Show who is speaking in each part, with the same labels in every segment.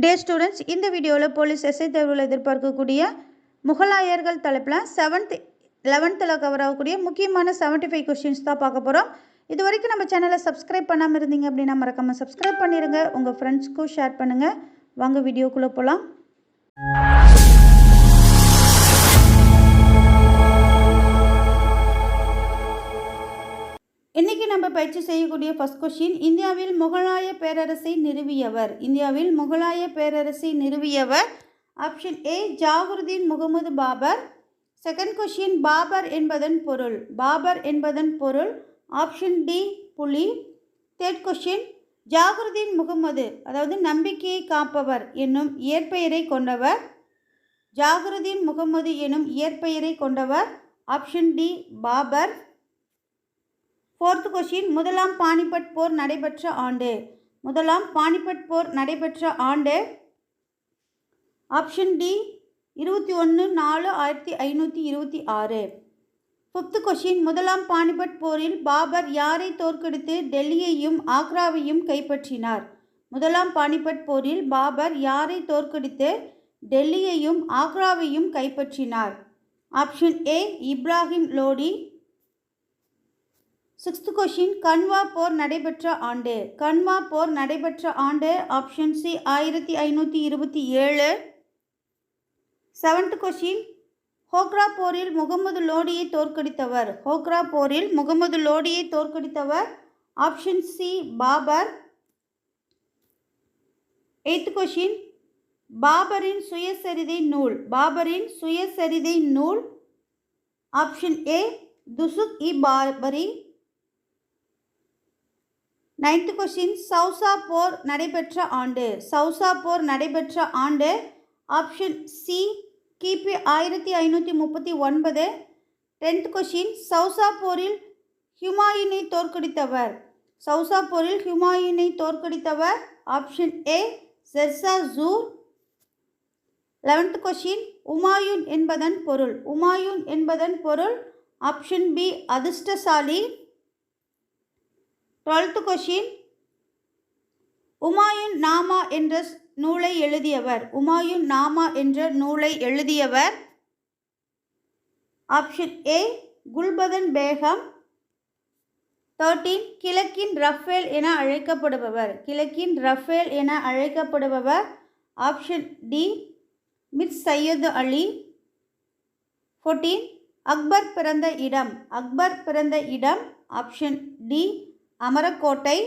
Speaker 1: டே students இந்த வீடியோவில் police SI தேர்வில் எதிர்பார்க்கக்கூடிய முகலாயர்கள் தலைப்பில் செவன்த் லெவன்த்தில் கவர் ஆகக்கூடிய முக்கியமான 75 ஃபைவ் கொஷின்ஸ் தான் பார்க்க போகிறோம் இது வரைக்கும் நம்ம சேனலை சப்ஸ்கிரைப் பண்ணாமல் இருந்தீங்க அப்படின்னா மறக்காமல் சப்ஸ்கிரைப் பண்ணிடுங்க உங்கள் ஃப்ரெண்ட்ஸ்க்கும் ஷேர் பண்ணுங்கள் வாங்க வீடியோக்குள்ளே போகலாம் நம்ம பயிற்சி செய்யக்கூடிய ஃபஸ்ட் கொஷின் இந்தியாவில் முகலாய பேரரசை நிறுவியவர். இந்தியாவில் முகலாய பேரரசை நிறுவியவர் option A Zahiruddin Muhammad Babur. Second question Babur என்பதன் பொருள். பாபர் என்பதன் பொருள் ஆப்ஷன் டி புலி. தேர்ட் கொஷின் ஜாகுருதீன் முகமது அதாவது நம்பிக்கையை காப்பவர் என்னும் இயற்பெயரை கொண்டவர். ஜாகுருதீன் முகமது எனும் இயற்பெயரை கொண்டவர் option D Babur. Fourth question முதலாம் பானிபட் போர் நடைபெற்ற ஆண்டு. முதலாம் பானிபட் போர் நடைபெற்ற ஆண்டு ஆப்ஷன் டி இருபத்தி ஒன்று நாலு ஆயிரத்தி ஐநூற்றி இருபத்தி ஆறு. ஃபிஃப்த் கொஷின் முதலாம் பானிபட் போரில் பாபர் யாரை தோற்கடித்து டெல்லியையும் ஆக்ராவையும் கைப்பற்றினார்? முதலாம் பானிபட் போரில் பாபர் யாரை தோற்கடித்து டெல்லியையும் ஆக்ராவையும் கைப்பற்றினார்? Option A Ibrahim Lodi sixth question Khanwa போர் நடைபெற்ற ஆண்டு. கன்வா போர் நடைபெற்ற ஆண்டு ஆப்ஷன் சி ஆயிரத்தி ஐநூற்றி இருபத்தி ஏழு. செவன்த் கொஷின் ஹோக்ரா போரில் முகமது லோடியை தோற்கடித்தவர். ஹோக்ரா போரில் முகமது லோடியை தோற்கடித்தவர். Option C Babur. Eighth question பாபரின் சுயசரிதை நூல். பாபரின் சுயசரிதை நூல். Option A Tuzuk i Baburi ninth question Chausa போர் நடைபெற்ற ஆண்டு. சவுசா போர் நடைபெற்ற ஆண்டு. ஆப்ஷன் சி கிபி ஆயிரத்தி ஐநூற்றி முப்பத்தி ஒன்பது. டென்த் கொஷின் சவுசா போரில் ஹுமாயூனை தோற்கடித்தவர். சவுசா போரில் ஹுமாயூனை தோற்கடித்தவர். Option A Shershah Sur eleventh question Humayun என்பதன் பொருள். உமாயூன் என்பதன் பொருள். ஆப்ஷன் பி அதிர்ஷ்டசாலி. டுவெல்த்து கொஷின் உமாயூன் நாமா என்ற நூலை எழுதியவர். உமாயூன் நாமா என்ற நூலை எழுதியவர். Option A Gulbadan Begum. Thirteen கிழக்கின் ரஃபேல் என அழைக்கப்படுபவர். கிழக்கின் ரஃபேல் என அழைக்கப்படுபவர். Option D Mir Sayyid Ali. Fourteen Akbar பிறந்த இடம். அக்பர் பிறந்த இடம். Option D அமரக்கோட்டை.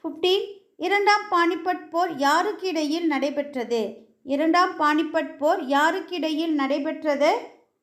Speaker 1: ஃபிஃப்டீன் இரண்டாம் பானிபட் போர் யாருக்கு இடையில் நடைபெற்றது? இரண்டாம் பானிபட் போர் யாருக்கு இடையில் நடைபெற்றது?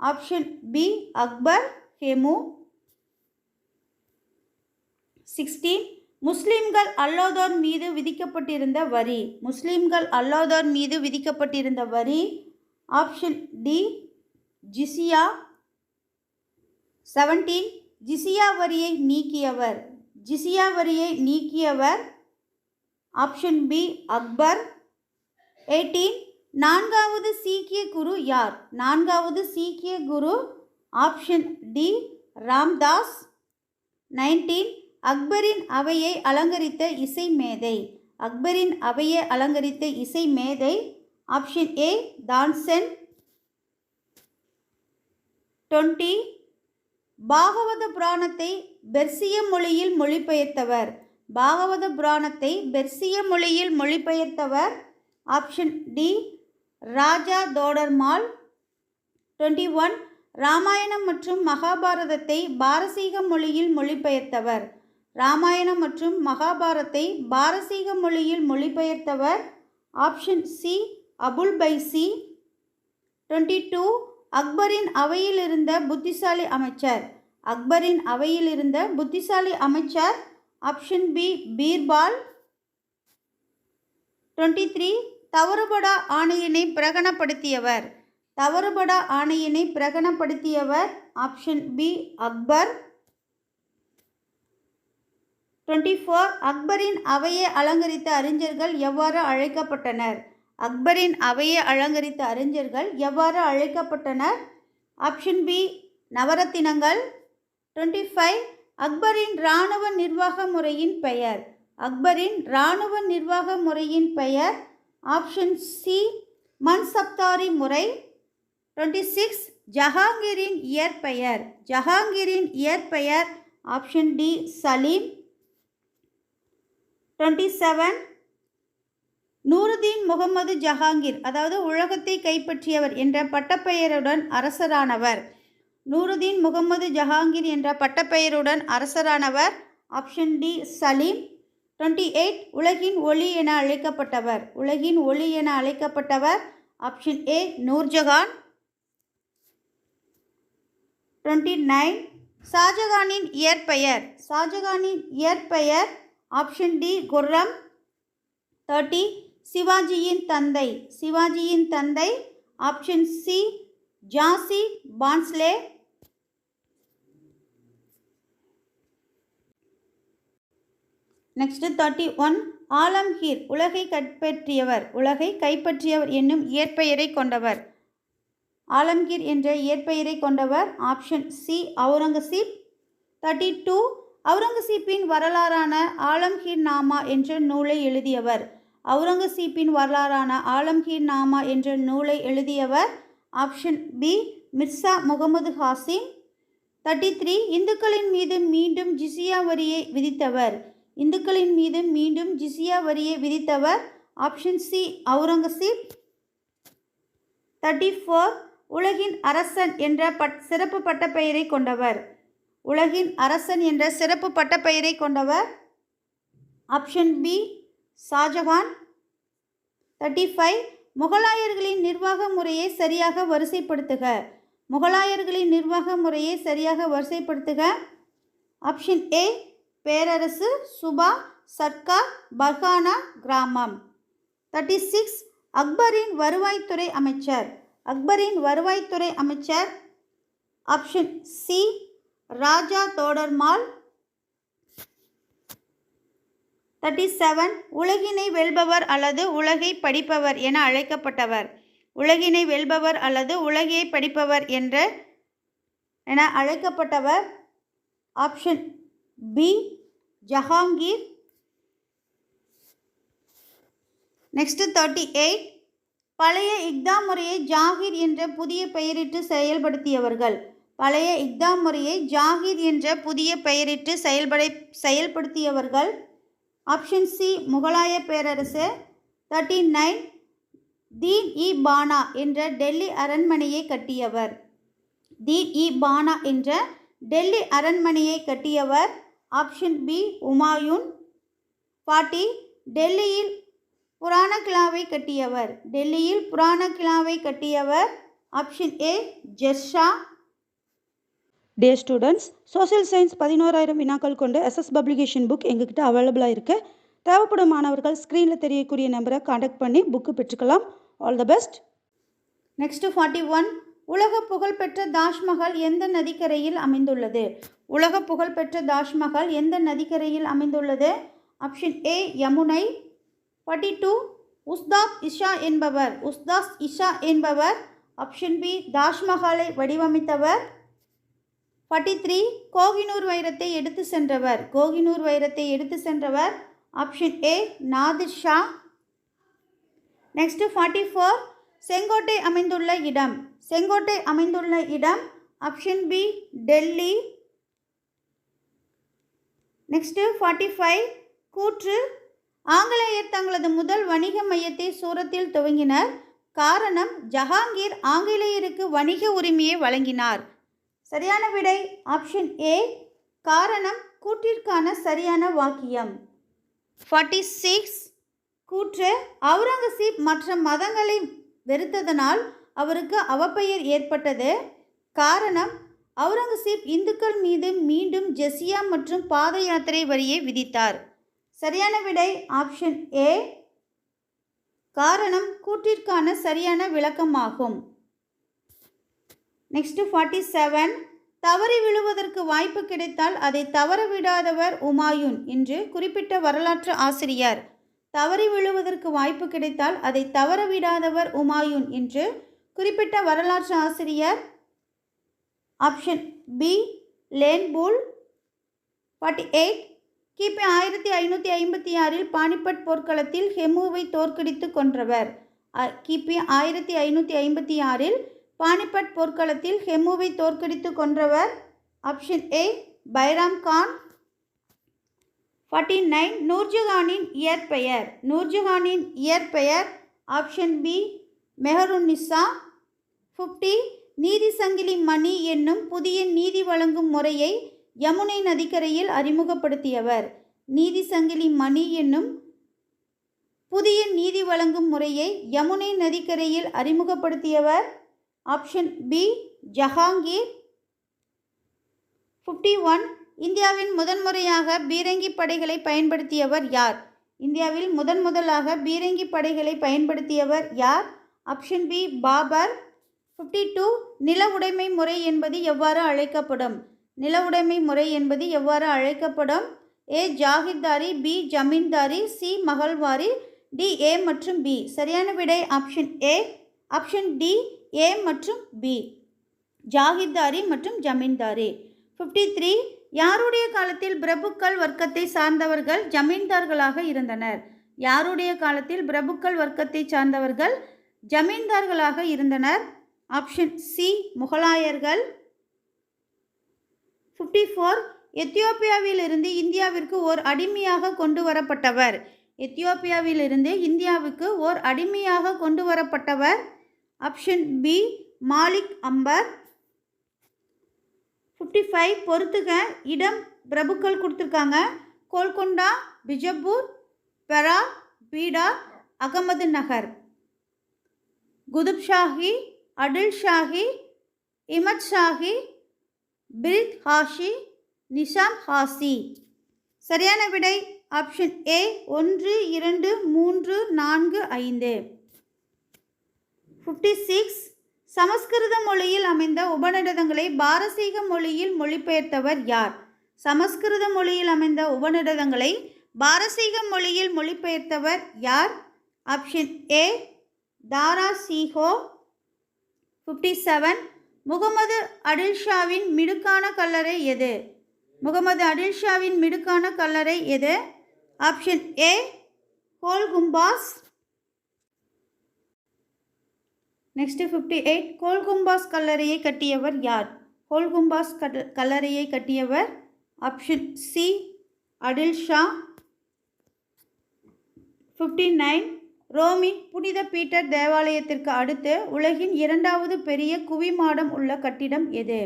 Speaker 1: Option B Akbar Hemu. Sixteen முஸ்லீம்கள் அல்லாதோர் மீது விதிக்கப்பட்டிருந்த வரி. முஸ்லீம்கள் அல்லாதோர் மீது விதிக்கப்பட்டிருந்த வரி. ஆப்ஷன் டி ஜிசியா. செவன்டீன் ஜிசியா வரியை நீக்கியவர். ஜிசியா வரியை நீக்கியவர் ஆப்ஷன் பி அக்பர். எயிட்டீன் நான்காவது சீக்கிய குரு யார்? நான்காவது சீக்கிய குரு ஆப்ஷன் டி ராம்தாஸ். நைன்டீன் அக்பரின் அவையை அலங்கரித்த இசை மேதை. அக்பரின் அவையை அலங்கரித்த இசை மேதை ஆப்ஷன் ஏ தான்சென். டுவெண்ட்டி பாகவத புராணத்தை பெர்சிய மொழியில் மொழிபெயர்த்தவர். பாகவத புராணத்தை பெர்சிய மொழியில் மொழிபெயர்த்தவர் option D Raja Todarmal. Twenty one Ramayanam மற்றும் மகாபாரதத்தை பாரசீக மொழியில் மொழிபெயர்த்தவர். ராமாயணம் மற்றும் மகாபாரத்தை பாரசீக மொழியில் மொழிபெயர்த்தவர் option C Abul Faizi. Twenty two அக்பரின் அவையில் இருந்த புத்திசாலி அமைச்சர். அக்பரின் அவையில் இருந்த புத்திசாலி அமைச்சர். Option B Birbal. Twenty three தவறுபடா ஆணையினை பிரகடனப்படுத்தியவர். தவறுபடா ஆணையினை பிரகடனப்படுத்தியவர். Option B Akbar. Twenty four அக்பரின் அவையை அலங்கரித்த அறிஞர்கள் எவ்வாறு அழைக்கப்பட்டனர்? அக்பரின் அவையை அலங்கரித்த அறிஞர்கள் எவ்வாறு அழைக்கப்பட்டனர்? ஆப்ஷன் பி நவரத்தினங்கள். டுவெண்ட்டி ஃபைவ் அக்பரின் இராணுவ நிர்வாக முறையின் பெயர். அக்பரின் இராணுவ நிர்வாக முறையின் பெயர். ஆப்ஷன் சி மன்சப்தாரி முறை. டுவெண்ட்டி சிக்ஸ் ஜஹாங்கீரின் இயற்பெயர். ஜஹாங்கீரின் இயற்பெயர். Option D Salim. Twenty seven Nuruddin Muhammad Jahangir அதாவது உலகத்தை கைப்பற்றியவர் என்ற பட்டப்பெயருடன் அரசரானவர். நூருதீன் முகமது ஜஹாங்கீர் என்ற பட்டப்பெயருடன் அரசரானவர். Option D Salim. Twenty eight உலகின் ஒளி என அழைக்கப்பட்டவர். உலகின் ஒளி என அழைக்கப்பட்டவர். Option A Nurjahan. Twenty nine ஷாஜகானின் இயற்பெயர். ஷாஜகானின் இயற்பெயர் ஆப்ஷன் டி குர்ரம். தேர்ட்டி சிவாஜியின் தந்தை. சிவாஜியின் தந்தை option C Shahji Bhonsle. Next thirty one Alamgir. உலகை கைப்பற்றியவர். உலகை கைப்பற்றியவர் என்னும் இயற்பெயரை கொண்டவர். ஆலம்கீர் என்ற இயற்பெயரை கொண்டவர் option C Aurangzeb. Thirty two அவுரங்கசீப்பின் வரலாறான ஆலம்கீர் நாமா என்ற நூலை எழுதியவர். அவுரங்கசீப்பின் வரலாறான ஆலம்கீர் நாமா என்ற நூலை எழுதியவர் option B Mirza Muhammad Hashim thirty three இந்துக்களின் மீது மீண்டும் ஜிசியா வரியை விதித்தவர். இந்துக்களின் மீது மீண்டும் ஜிசியா வரியை விதித்தவர் option C Aurangzeb. Thirty four உலகின் அரசன் என்ற பட் சிறப்பு பட்டப்பெயரை கொண்டவர். உலகின் அரசன் என்ற சிறப்பு பட்டப்பெயரை கொண்டவர். Option B Shahjahan thirty five முகலாயர்களின் நிர்வாக முறையை சரியாக வரிசைப்படுத்துக. முகலாயர்களின் நிர்வாக முறையை சரியாக வரிசைப்படுத்துக. ஆப்ஷன் ஏ பேரரசு சுபா சர்க்கார் பர்கானா கிராமம். தேர்ட்டி சிக்ஸ் அக்பரின் வருவாய்த்துறை அமைச்சர். அக்பரின் வருவாய்த்துறை அமைச்சர். Option C Raja Todarmal thirty seven உலகினை வெல்பவர் அல்லது உலகை படிப்பவர் என அழைக்கப்பட்டவர். உலகினை வெல்பவர் அல்லது உலகையை படிப்பவர் என்ற என அழைக்கப்பட்டவர். Option B Jahangir next thirty eight பழைய இக்தா முறையை ஜாகிர் என்ற புதிய பெயரிட்டு செயல்படுத்தியவர்கள். பழைய இக்தா முறையை ஜாகிர் என்ற புதிய பெயரிட்டு செயல்பட செயல்படுத்தியவர்கள். ஆப்ஷன் சி முகலாய பேரரசு. தேர்ட்டி நைன் தீன் இ பானா என்ற டெல்லி அரண்மனையை கட்டியவர். தீன் இ பானா என்ற டெல்லி அரண்மனையை கட்டியவர். Option B Humayun. பாட்டி டெல்லியில் புராண கிழாவை கட்டியவர். டெல்லியில் புராண கிழாவை கட்டியவர். ஆப்ஷன் ஏ ஜெஸ்ஷா
Speaker 2: டே ஸ்டூடெண்ட்ஸ் சோஷியல் சயின்ஸ் பதினோராயிரம் வினாக்கள் கொண்டு எஸ்எஸ் பப்ளிகேஷன் புக் எங்ககிட்ட அவைலபிளாக இருக்குது தேவைப்படும் மாணவர்கள் ஸ்க்ரீனில் தெரியக்கூடிய நம்பரை காண்டாக்ட் பண்ணி book பெற்றுக்கலாம். All the best
Speaker 1: next forty one உலக புகழ்பெற்ற தாஜ்மஹால் எந்த நதிக்கரையில் அமைந்துள்ளது? உலக புகழ்பெற்ற தாஜ்மஹால் எந்த நதிக்கரையில் அமைந்துள்ளது? Option A Yamuna. Forty two Ustad Isa என்பவர். உஸ்தாஸ் இஷா என்பவர். ஆப்ஷன் பி தாஜ்மஹாலை வடிவமைத்தவர். ஃபார்ட்டி த்ரீ கோகினூர் வைரத்தை எடுத்து சென்றவர். கோகினூர் வைரத்தை எடுத்து சென்றவர் option A Nadir Shah. Next forty four Sengottai அமைந்துள்ள இடம். செங்கோட்டை அமைந்துள்ள இடம் option B Delhi. Next forty five கூற்று. ஆங்கிலேயர் தங்களது முதல் வணிக மையத்தை சூரத்தில் துவங்கினர். காரணம் ஜஹாங்கீர் ஆங்கிலேயருக்கு வணிக உரிமையை வழங்கினார். சரியான விடை ஆப்ஷன் ஏ காரணம் கூட்டிற்கான சரியான வாக்கியம். ஃபார்ட்டி சிக்ஸ் கூற்று அவுரங்கசீப் மற்ற மதங்களை வெறுத்ததனால் அவருக்கு அவப்பெயர் ஏற்பட்டது. காரணம் அவுரங்கசீப் இந்துக்கள் மீது மீண்டும் ஜெசியா மற்றும் பாத யாத்திரை வரியை விதித்தார். சரியான விடை ஆப்ஷன் ஏ காரணம் கூட்டிற்கான சரியான விளக்கமாகும். நெக்ஸ்ட்டு ஃபார்ட்டி செவன் தவறி விழுவதற்கு வாய்ப்பு கிடைத்தால் அதை தவற விடாதவர் உமாயூன் என்று குறிப்பிட்ட வரலாற்று ஆசிரியர். தவறி விழுவதற்கு வாய்ப்பு கிடைத்தால் அதை தவற விடாதவர் உமாயூன் என்று குறிப்பிட்ட வரலாற்று ஆசிரியர். Option B Lane Poole forty eight கிபி ஆயிரத்தி ஐநூற்றி ஐம்பத்தி ஆறில் பானிபட் போர்க்களத்தில் ஹெமுவை தோற்கடித்து கொன்றவர். கிபி ஆயிரத்தி ஐநூற்றி ஐம்பத்தி ஆறில் பானிபட் போர்க்களத்தில் ஹெமுவை தோற்கடித்து கொன்றவர் option A Bairam Khan. Forty nine நூர்ஜஹானின் இயற்பெயர். நூர்ஜஹானின் இயற்பெயர் ஆப்ஷன் பி மெஹருன்னிசா. ஃபிஃப்டி நீதி சங்கிலி மணி என்னும் புதிய நீதி வழங்கும் முறையை யமுனை நதிக்கரையில் அறிமுகப்படுத்தியவர். நீதி சங்கிலி மணி என்னும் புதிய நீதி வழங்கும் முறையை யமுனை நதிக்கரையில் அறிமுகப்படுத்தியவர் option B Jahangir. Fifty one இந்தியாவின் முதன்முறையாக பீரங்கி படைகளை பயன்படுத்தியவர் யார்? இந்தியாவில் முதன் முதலாக பீரங்கி படைகளை பயன்படுத்தியவர் யார்? Option B Babur. Fifty two நில உடைமை முறை என்பது எவ்வாறு அழைக்கப்படும்? நில உடைமை முறை என்பது எவ்வாறு அழைக்கப்படும்? A Jagirdari B Zamindari C Mahalwari D A மற்றும் பி. சரியான விடை option A. Option D A மற்றும் பி ஜாகிர்தாரி மற்றும் ஜமீன்தாரி. ஃபிஃப்டி த்ரீ யாருடைய காலத்தில் பிரபுக்கள் வர்க்கத்தை சார்ந்தவர்கள் ஜமீன்தார்களாக இருந்தனர்? யாருடைய காலத்தில் பிரபுக்கள் வர்க்கத்தை சார்ந்தவர்கள் ஜமீன்தார்களாக இருந்தனர்? ஆப்ஷன் சி முகலாயர்கள். ஃபிஃப்டி ஃபோர் எத்தியோப்பியாவிலிருந்து இந்தியாவிற்கு ஓர் அடிமையாக கொண்டு வரப்பட்டவர். எத்தியோப்பியாவிலிருந்து இந்தியாவுக்கு ஓர் அடிமையாக கொண்டு வரப்பட்டவர் option B Malik Ambar fifty five பொறுத்துக. இடம் பிரபுக்கள் கொடுத்துருக்காங்க. கோல்கொண்டா பிஜப்பூர் பெரா பீடா அகமது நகர். குதுப் ஷாஹி அடில் ஷாஹி இமத் ஷாஹி பிரித் ஹாஷி நிஷாம் ஹாசி சரியான விடை. ஆப்ஷன் ஏ ஒன்று இரண்டு மூன்று நான்கு ஐந்து. ஃபிஃப்டி சிக்ஸ் சமஸ்கிருத மொழியில் அமைந்த உபநிடதங்களை பாரசீக மொழியில் மொழிபெயர்த்தவர் யார்? சமஸ்கிருத மொழியில் அமைந்த உபநிடதங்களை பாரசீக மொழியில் மொழிபெயர்த்தவர் யார்? Option A Dara Shikoh fifty seven Muhammad அடில்ஷாவின் மிடுக்கான கல்லறை எது? முகமது அடில்ஷாவின் மிடுக்கான கல்லறை எது? Option A Gol Gumbaz next fifty eight Golgumbaz கல்லறையை கட்டியவர் யார்? கோல்கும்பாஸ் கல் கல்லறையை கட்டியவர் option C Adil Shah fifty nine ரோமின் புனித பீட்டர் தேவாலயத்திற்கு அடுத்து உலகின் இரண்டாவது பெரிய குவிமாடம் உள்ள கட்டிடம் எது?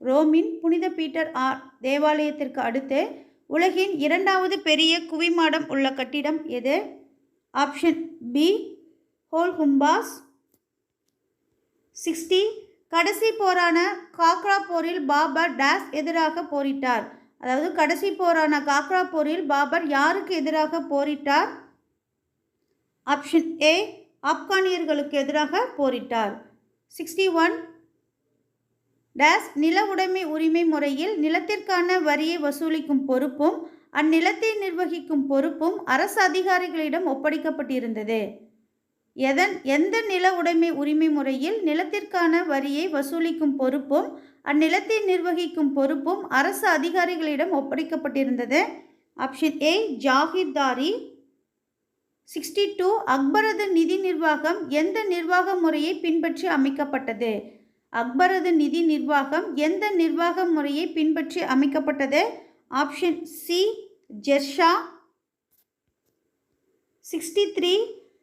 Speaker 1: ரோமின் புனித பீட்டர் ஆ தேவாலயத்திற்கு அடுத்து உலகின் இரண்டாவது பெரிய குவிமாடம் உள்ள கட்டிடம் எது? ஆப்ஷன் பி ஹோல்கும்பாஸ் சிக்ஸ்டி கடைசி போரான காக்ரா போரில் பாபர் டேஸ் எதிராக போரிட்டார். அதாவது கடைசி போரான காக்ரா போரில் பாபர் யாருக்கு எதிராக போரிட்டார்? ஆப்ஷன் ஏ ஆப்கானியர்களுக்கு எதிராக போரிட்டார். சிக்ஸ்டி ஒன் டேஸ் நில உடைமை உரிமை முறையில் நிலத்திற்கான வரியை வசூலிக்கும் பொறுப்பும் அந்நிலத்தை நிர்வகிக்கும் பொறுப்பும் அரசு அதிகாரிகளிடம் ஒப்படைக்கப்பட்டிருந்தது. எதன் எந்த நில உடைமை உரிமை முறையில் நிலத்திற்கான வரியை வசூலிக்கும் பொறுப்பும் அந்நிலத்தை நிர்வகிக்கும் பொறுப்பும் அரசு அதிகாரிகளிடம் ஒப்படைக்கப்பட்டிருந்தது. Option A Jagirdari. Sixty two அக்பரது நிதி நிர்வாகம் எந்த நிர்வாக முறையை பின்பற்றி அமைக்கப்பட்டது? அக்பரது நிதி நிர்வாகம் எந்த நிர்வாக முறையை பின்பற்றி அமைக்கப்பட்டது? Option C Shershah. Sixty three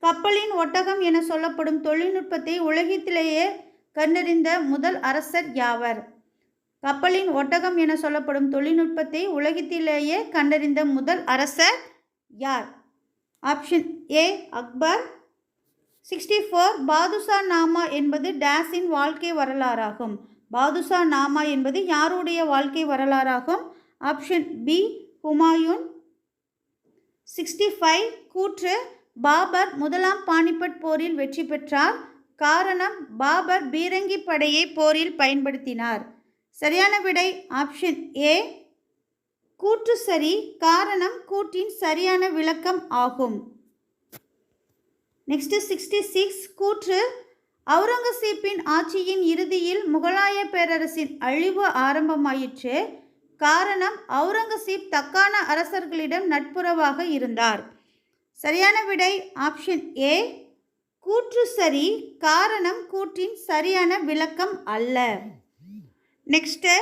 Speaker 1: கப்பலின் ஒட்டகம் என சொல்லப்படும் தொழில்நுட்பத்தை உலகத்திலேயே கண்டறிந்த முதல் அரசர் யாவர்? கப்பலின் ஒட்டகம் என சொல்லப்படும் தொழில்நுட்பத்தை உலகத்திலேயே கண்டறிந்த முதல் அரசர் யார்? Option A Akbar. Sixty four Padshah Nama என்பது டேஸின் வாழ்க்கை வரலாறாகும். பாதுஷா நாமா என்பது யாருடைய வாழ்க்கை வரலாறாகும்? Option B Humayun. Sixty five கூற்று பாபர் முதலாம் பானிபட் போரில் வெற்றி பெற்றார். காரணம் பாபர் பீரங்கி படையை போரில் பயன்படுத்தினார். சரியான விடை ஆப்ஷன் ஏ கூற்று சரி காரணம் கூற்றின் சரியான விளக்கம் ஆகும். நெக்ஸ்ட் சிக்ஸ்டி சிக்ஸ் கூற்று. அவுரங்கசீப்பின் ஆட்சியின் இறுதியில் முகலாய பேரரசின் அழிவு ஆரம்பமாயிற்று. காரணம் அவுரங்கசீப் தக்கான அரசர்களிடம் நட்புறவாக இருந்தார். சரியான விடை ஆப்ஷன் ஏ கூற்று சரி காரணம் கூற்றின் சரியான விளக்கம் அல்ல. நெக்ஸ்ட்டு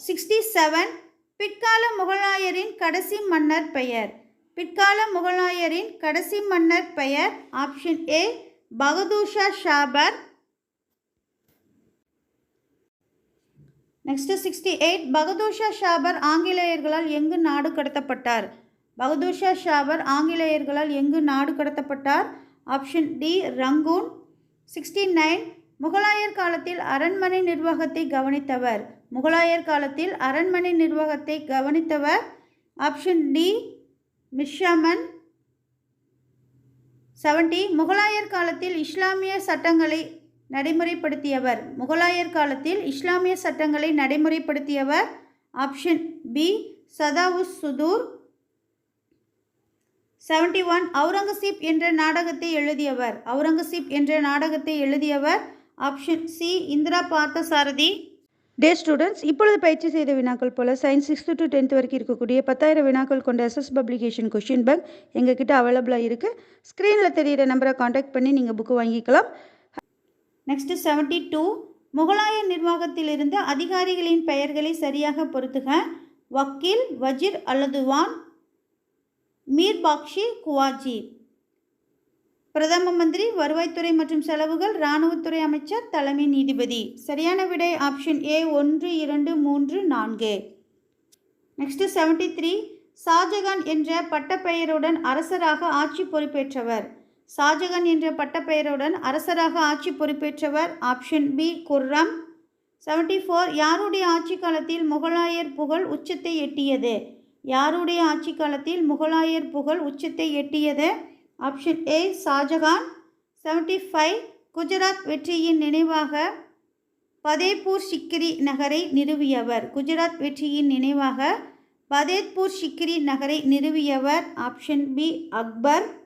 Speaker 1: சிக்ஸ்டி செவன் பிற்கால முகலாயரின் கடைசி மன்னர் பெயர். பிற்கால முகலாயரின் கடைசி மன்னர் பெயர் option A Bahadurshah Zafar. Next sixty eight Bahadurshah Zafar ஆங்கிலேயர்களால் எங்கு நாடு கடத்தப்பட்டார்? பகதூஷா ஷாவர் ஆங்கிலேயர்களால் எங்கு நாடு கடத்தப்பட்டார்? Option D Rangoon. Sixty nine முகலாயர் காலத்தில் அரண்மனை நிர்வாகத்தை கவனித்தவர். முகலாயர் காலத்தில் அரண்மனை நிர்வாகத்தை கவனித்தவர். Option D Mirsaman. செவன்டி முகலாயர் காலத்தில் இஸ்லாமிய சட்டங்களை நடைமுறைப்படுத்தியவர். முகலாயர் காலத்தில் இஸ்லாமிய சட்டங்களை நடைமுறைப்படுத்தியவர். Option B Sadrus Sudur. Seventy one Aurangzeb என்ற நாடகத்தை எழுதியவர். அவுரங்கசீப் என்ற நாடகத்தை எழுதியவர் option C Indira Parthasarathy.
Speaker 2: Dear students இப்பொழுது பயிற்சி செய்த வினாக்கள் போல் சயின்ஸ் சிக்ஸ்த்து டு டென்த் வரைக்கும் இருக்கக்கூடிய பத்தாயிரம் வினாக்கள் கொண்ட எஸ்எஸ் பப்ளிகேஷன் கொஷின் பேங்க் எங்ககிட்ட அவைலபிளாக இருக்குது ஸ்க்ரீனில் தெரியிற நம்பரை காண்டாக்ட் பண்ணி நீங்கள் புக்கு வாங்கிக்கலாம்.
Speaker 1: நெக்ஸ்ட் செவன்டி டூ முகலாய நிர்வாகத்திலிருந்து அதிகாரிகளின் பெயர்களை சரியாக பொருத்துக வக்கீல் வஜிர் அல்லது வான் மீர் பாக்ஷி குவாஜி. பிரதம மந்திரி வருவாய்த்துறை மற்றும் செலவுகள் இராணுவத்துறை அமைச்சர் தலைமை நீதிபதி. சரியான விடை ஆப்ஷன் ஏ ஒன்று இரண்டு மூன்று நான்கு. நெக்ஸ்ட்டு செவன்டி த்ரீ ஷாஜகான் என்ற பட்டப்பெயருடன் அரசராக ஆட்சி பொறுப்பேற்றவர். ஷாஜகான் என்ற பட்டப்பெயருடன் அரசராக ஆட்சி பொறுப்பேற்றவர் option B Khurram. Seventy four யாருடைய ஆட்சி காலத்தில் முகலாயர் புகழ் உச்சத்தை எட்டியது? யாருடைய ஆட்சி காலத்தில் முகலாயர் புகழ் உச்சத்தை எட்டியது? Option A Shahjahan. Seventy five Gujarat வெற்றியின் நினைவாக பதேப்பூர் சிக்கிரி நகரை நிறுவியவர். குஜராத் வெற்றியின் நினைவாக பதேத்பூர் சிக்கிரி நகரை நிறுவியவர். Option B Akbar.